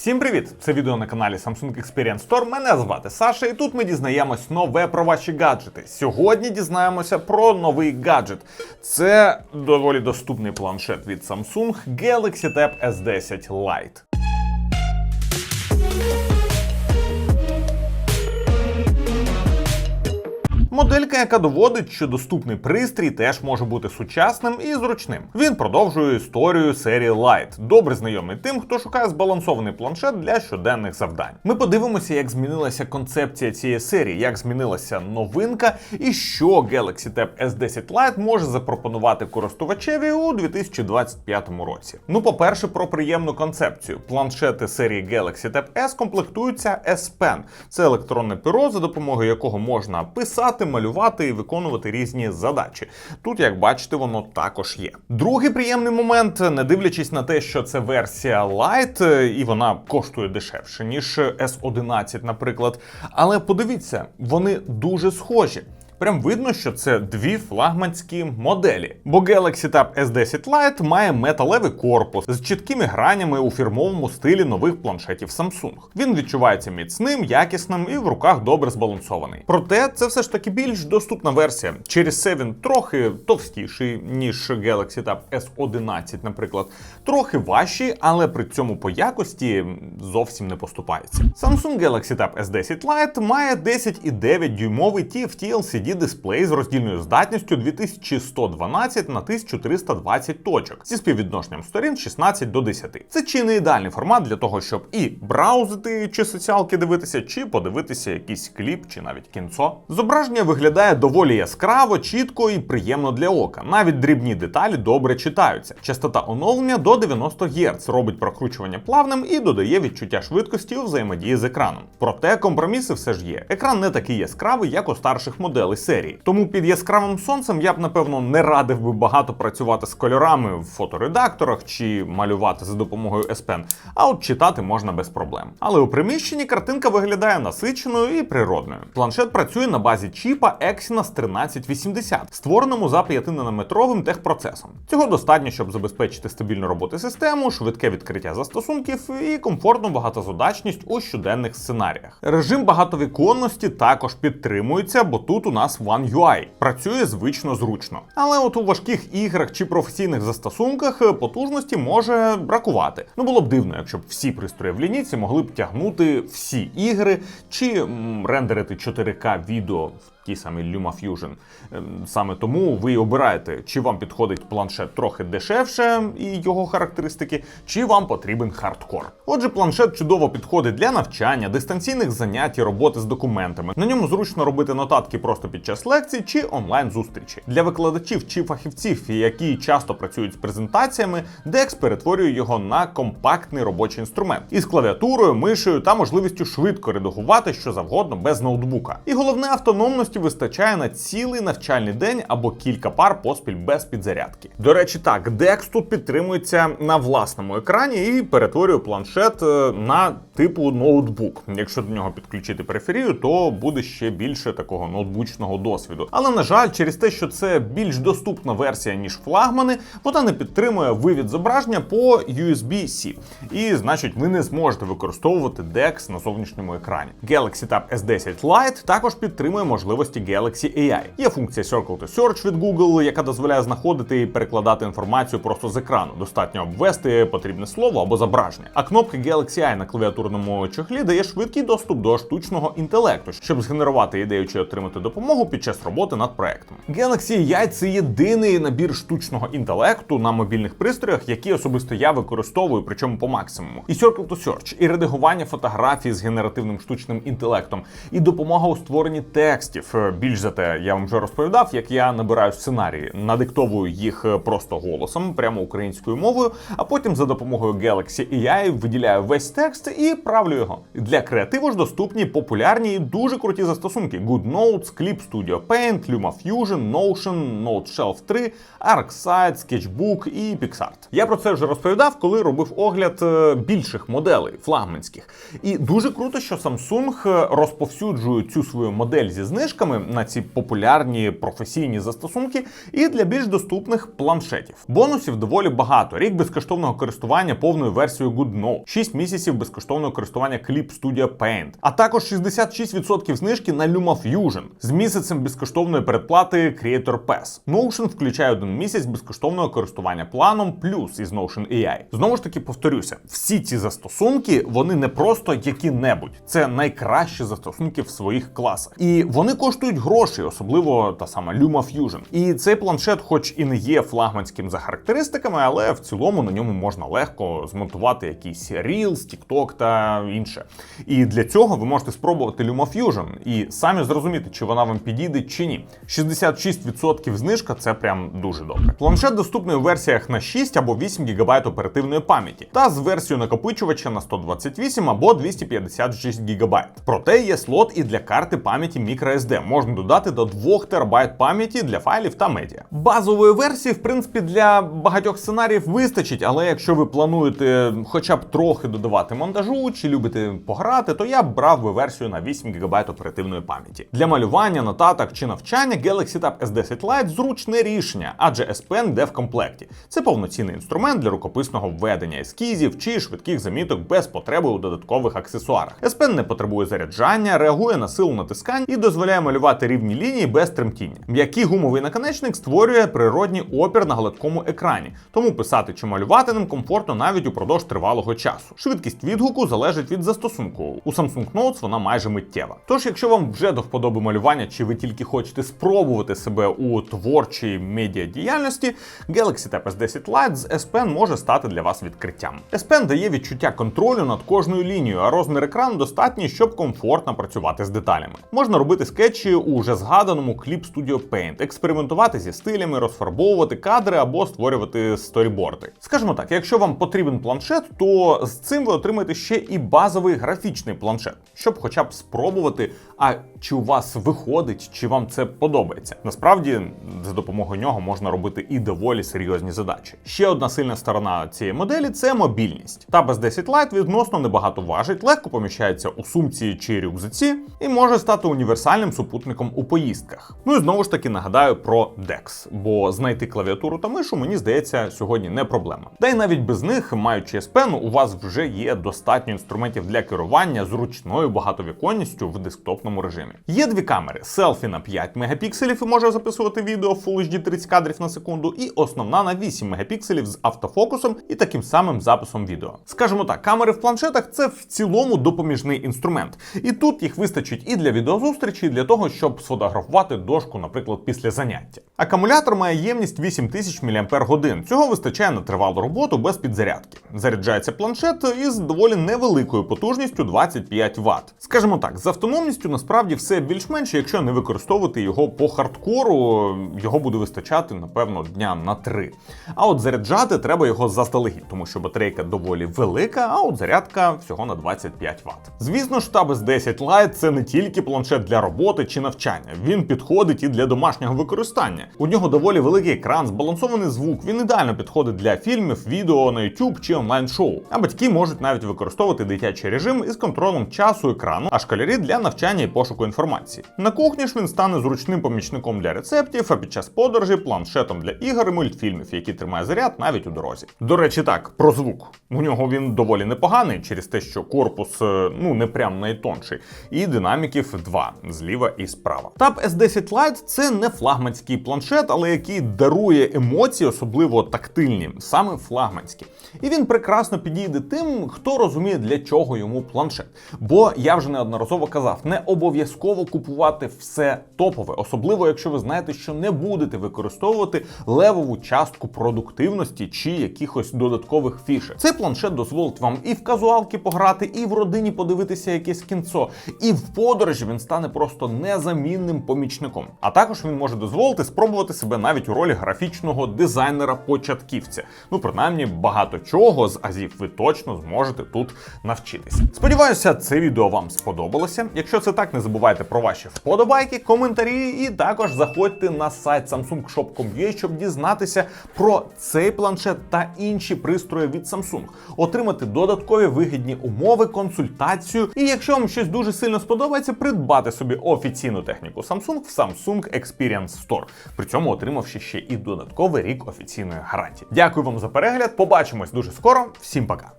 Всім привіт! Це відео на каналі Samsung Experience Store. Мене звати Саша, і тут ми дізнаємось нове про ваші гаджети. Сьогодні дізнаємося про новий гаджет. Це доволі доступний планшет від Samsung Galaxy Tab S10 Lite. Моделька, яка доводить, що доступний пристрій теж може бути сучасним і зручним. Він продовжує історію серії Lite, добре знайомий тим, хто шукає збалансований планшет для щоденних завдань. Ми подивимося, як змінилася концепція цієї серії, як змінилася новинка, і що Galaxy Tab S10 Lite може запропонувати користувачеві у 2025 році. Ну, по-перше, про приємну концепцію. Планшети серії Galaxy Tab S комплектуються S Pen. Це електронне перо, за допомогою якого можна писати малювати і виконувати різні задачі. Тут, як бачите, воно також є. Другий приємний момент, не дивлячись на те, що це версія Lite, і вона коштує дешевше, ніж S11, наприклад. Але подивіться, вони дуже схожі. Прям видно, що це дві флагманські моделі. Бо Galaxy Tab S10 Lite має металевий корпус з чіткими гранями у фірмовому стилі нових планшетів Samsung. Він відчувається міцним, якісним і в руках добре збалансований. Проте це все ж таки більш доступна версія. Через це він трохи товстіший, ніж Galaxy Tab S11, наприклад, трохи важчий, але при цьому по якості зовсім не поступається. Samsung Galaxy Tab S10 Lite має 10,9 дюймовий TFT LCD дисплей з роздільною здатністю 2112 на 1320 точок зі співвідношенням сторін 16 до 10. Це чи не ідеальний формат для того, щоб і браузити чи соціалки дивитися, чи подивитися якийсь кліп, чи навіть кінцо. Зображення виглядає доволі яскраво, чітко і приємно для ока. Навіть дрібні деталі добре читаються. Частота оновлення до 90 Гц робить прокручування плавним і додає відчуття швидкості у взаємодії з екраном. Проте компроміси все ж є. Екран не такий яскравий, як у старших моделей серії. Тому під яскравим сонцем я б напевно не радив би багато працювати з кольорами в фоторедакторах чи малювати за допомогою S Pen, а от читати можна без проблем. Але у приміщенні картинка виглядає насиченою і природною. Планшет працює на базі чіпа Exynos 1380, створеному за 5-нанометровим техпроцесом. Цього достатньо, щоб забезпечити стабільну роботу систему, швидке відкриття застосунків і комфортну багатозадачність у щоденних сценаріях. Режим багатовіконності також підтримується, бо тут у нас One UI. Працює звично зручно. Але от у важких іграх чи професійних застосунках е, потужності може бракувати. Ну було б дивно, якщо б всі пристрої в лінійці могли б тягнути всі ігри чи м, рендерити 4К відео в тій самій LumaFusion. Ем, Саме тому ви обираєте, чи вам підходить планшет трохи дешевше і його характеристики, чи вам потрібен хардкор. Отже, планшет чудово підходить для навчання, дистанційних занять і роботи з документами. На ньому зручно робити нотатки просто під час лекцій чи онлайн зустрічі. Для викладачів чи фахівців, які часто працюють з презентаціями, Dex перетворює його на компактний робочий інструмент із клавіатурою, мишею та можливістю швидко редагувати що завгодно без ноутбука. І головне автономності вистачає на цілий навчальний день або кілька пар поспіль без підзарядки. До речі, так, Dex тут підтримується на власному екрані і перетворює планшет е, на типу ноутбук. Якщо до нього підключити периферію, то буде ще більше такого ноутбучного досвіду. Але на жаль, через те, що це більш доступна версія ніж флагмани, вона не підтримує вивід зображення по USB-C. І значить, ви не зможете використовувати DeX на зовнішньому екрані. Galaxy Tab S10 Lite також підтримує можливості Galaxy AI. Є функція Circle to Search від Google, яка дозволяє знаходити і перекладати інформацію просто з екрану. Достатньо обвести потрібне слово або зображення. А кнопка Galaxy AI на клавіатурному чохлі дає швидкий доступ до штучного інтелекту, щоб згенерувати ідею чи отримати допомогу під час роботи над проектом. Galaxy AI – це єдиний набір штучного інтелекту на мобільних пристроях, який особисто я використовую, причому по максимуму. І Circle to Search, і редагування фотографій з генеративним штучним інтелектом, і допомога у створенні текстів. Е, Більш за те, я вам вже розповідав, як я набираю сценарії, надиктовую їх е, просто голосом, прямо українською мовою, а потім за допомогою Galaxy AI виділяю весь текст і відправлю його. Для креативу ж доступні популярні і дуже круті застосунки: GoodNotes, Clip Studio Paint, LumaFusion, Notion, NoteShelf 3, ArcSight, Sketchbook і PixArt. Я про це вже розповідав, коли робив огляд е, більших моделей флагманських. І дуже круто, що Samsung розповсюджує цю свою модель зі знижками на ці популярні професійні застосунки і для більш доступних планшетів. Бонусів доволі багато: рік безкоштовного користування повною версією GoodNote, 6 місяців безкоштовного користування Clip Studio Paint, а також 66% знижки на LumaFusion з місяцем безкоштовної передплати Creator Pass. Notion включає один місяць безкоштовного користування планом плюс із Notion AI. Знову ж таки повторюся, всі ці застосунки вони не просто які-небудь, це найкращі застосунки в своїх класах. І вони коштують гроші, особливо та сама LumaFusion. І цей планшет, хоч і не є флагманським за характеристиками, але в цілому на ньому можна легко змонтувати якийсь Reels, TikTok та інше. І для цього ви можете спробувати LumaFusion і самі зрозуміти, чи вона вам підійде чи ні. 66% знижка це прям дуже добре. Планшет доступний у версіях на 6 або 8 ГБ оперативної пам'яті, та з версією накопичувача на 128 або 256 ГБ. Проте є слот і для карти пам'яті microSD. Можна додати до 2 ТБ пам'яті для файлів та медіа. Базової версії, в принципі, для багатьох сценаріїв вистачить, але якщо ви плануєте хоча б трохи додавати монтажу чи любите пограти, то я б брав би версію на 8 ГБ оперативної пам'яті. Для малювання, нотаток чи навчання Galaxy Tab S10 Lite зручне рішення, адже S Pen йде в комплекті. Це повноцінний інструмент для рукописного введення ескізів чи швидких заміток без потреби у додаткових аксесуарах. S Pen не потребує заряджання, реагує на силу натискань і дозволяє малювати рівні лінії без тремтіння. М'який гумовий наконечник створює природній опір на гладкому екрані, тому писати чи малювати ним комфортно навіть упродовж тривалого часу. Швидкість відгуку залежить від застосунку. У Samsung Notes вона майже миттєва. Тож, якщо вам вже до вподоби малювання, чи ви тільки хочете спробувати себе у творчій медіа діяльності, Galaxy Tab S10 Lite з S Pen може стати для вас відкриттям. S Pen дає відчуття контролю над кожною лінією, а розмір екрану достатній, щоб комфортно працювати з деталями. Можна робити скетчі у вже згаданому Clip Studio Paint, експериментувати зі стилями, розфарбовувати кадри або створювати сторіборди. Скажімо так, якщо вам потрібен планшет, то з цим ви отримаєте ще і базовий графічний планшет, щоб хоча б спробувати, а чи у вас виходить, чи вам це подобається. Насправді, за допомогою нього можна робити і доволі серйозні задачі. Ще одна сильна сторона цієї моделі це мобільність. Tab S10 Lite відносно небагато важить, легко поміщається у сумці чи рюкзаці і може стати універсальним супутником у поїздках. Ну і знову ж таки нагадаю про DeX, бо знайти клавіатуру та мишу, мені здається, сьогодні не проблема. Та й навіть без них, маючи S Pen, у вас вже є достатньо інструментів для керування зручною багатовіконністю в десктопному режимі. Є дві камери: селфі на 5 мегапікселів і може записувати відео Full HD 30 кадрів на секунду, і основна на 8 мегапікселів з автофокусом і таким самим записом відео. Скажімо так, камери в планшетах це в цілому допоміжний інструмент. І тут їх вистачить і для відеозустрічі, і для того, щоб сфотографувати дошку, наприклад, після заняття. Акумулятор має ємність 8000 мАч. Цього вистачає на тривалу роботу без підзарядки. Заряджається планшет із доволі невеликою потужністю 25 Вт. Скажімо так, з автономністю насправді все більш-менш, якщо не використовувати його по хардкору, його буде вистачати, напевно, дня на 3. А от заряджати треба його заздалегідь, тому що батарейка доволі велика, а от зарядка всього на 25 Вт. Звісно ж, Tab S10 Lite це не тільки планшет для роботи чи навчання. Він підходить і для домашнього використання. У нього доволі великий екран, збалансований звук. Він ідеально підходить для фільмів, відео на YouTube чи онлайн-шоу. А батьки можуть навіть використовувати дитячий режим із контролем часу екрану, а школярі для навчання і пошуку інформації. На кухні ж він стане зручним помічником для рецептів, а під час подорожі планшетом для ігор і мультфільмів, які тримає заряд навіть у дорозі. До речі, так про звук. У нього він доволі непоганий через те, що корпус е, ну не прям найтонший, і динаміків два зліва і справа. Tab S10 Lite це не флагманський планшет, але який дарує емоції, особливо тактильні, саме флагманські. І він прекрасно підійде тим, хто розуміє, для чого йому планшет. Бо я вже неодноразово казав, не обов'язково купувати все топове, особливо якщо ви знаєте, що не будете використовувати левову частку продуктивності чи якихось додаткових фішек. Цей планшет дозволить вам і в казуалки пограти, і в родині подивитися якесь кінцо, і в подорожі він стане просто незамінним помічником. А також він може дозволити спробувати себе навіть у ролі графічного дизайнера-початківця. Ну, принаймні, багато чого з азів ви точно зможете тут навчитися. Сподіваюся, це відео вам сподобалося. Якщо це так, не забувайте про ваші вподобайки, коментарі, і також заходьте на сайт samsung.shop.com.ua, щоб дізнатися про цей планшет та інші пристрої від Samsung, отримати додаткові вигідні умови, консультацію. І якщо вам щось дуже сильно сподобається, придбати собі офіційну техніку Samsung в Samsung Experience Store, при цьому отримавши ще і додатковий рік офіційної гарантії. Дякую вам за перегляд. Побачимось дуже скоро. Всім пока.